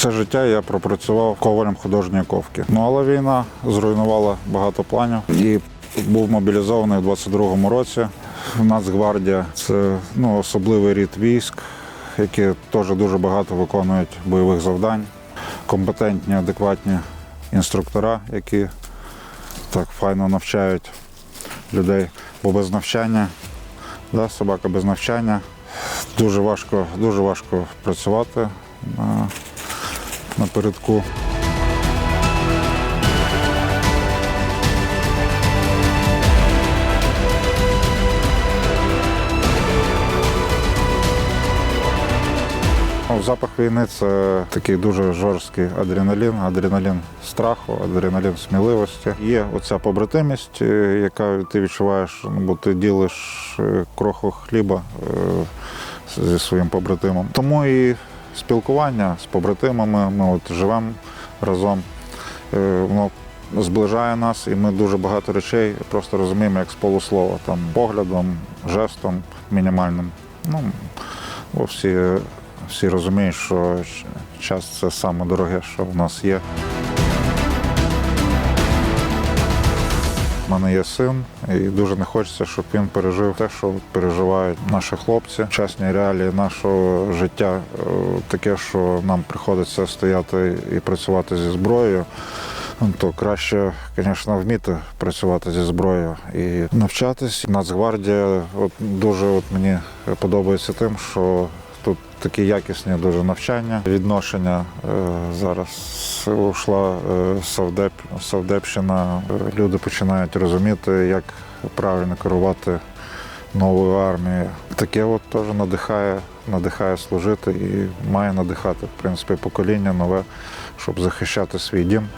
Все життя я пропрацював ковалем художньої ковки. Ну але війна зруйнувала багато планів і був мобілізований у 22-му році. Нацгвардія це ну, особливий рід військ, які теж дуже багато виконують бойових завдань. Компетентні, адекватні інструктора, які так файно навчають людей. Бо без навчання, да, собака без навчання. Дуже важко, дуже важко працювати напередку. Ну, Запах війни це такий дуже жорсткий адреналін, адреналін страху, адреналін сміливості. Є оця побратимість, е, яка ти відчуваєш, ну, бо ти ділиш е, кроху хліба е, зі своїм побратимом. Тому і спілкування з побратимами, ми от живемо разом. Е, Воно зближає нас, і ми дуже багато речей просто розуміємо як з полуслова, там поглядом, жестом мінімальним. Ну, бо всі, всі розуміють, що час це саме дороге, що в нас є. У мене є син, і дуже не хочеться, щоб він пережив те, що переживають наші хлопці. Чесні реалії нашого життя е, таке, що нам приходиться стояти і працювати зі зброєю. То краще, звісно, вміти працювати зі зброєю і навчатись. Нацгвардія от дуже от мені подобається тим, що тут такі якісні дуже навчання, відношення. Е, Зараз ушла е, Савдеп, Савдепщина. Е, Люди починають розуміти, як правильно керувати новою армією. Таке от теж надихає, надихає служити і має надихати, в принципі, покоління нове, щоб захищати свій дім.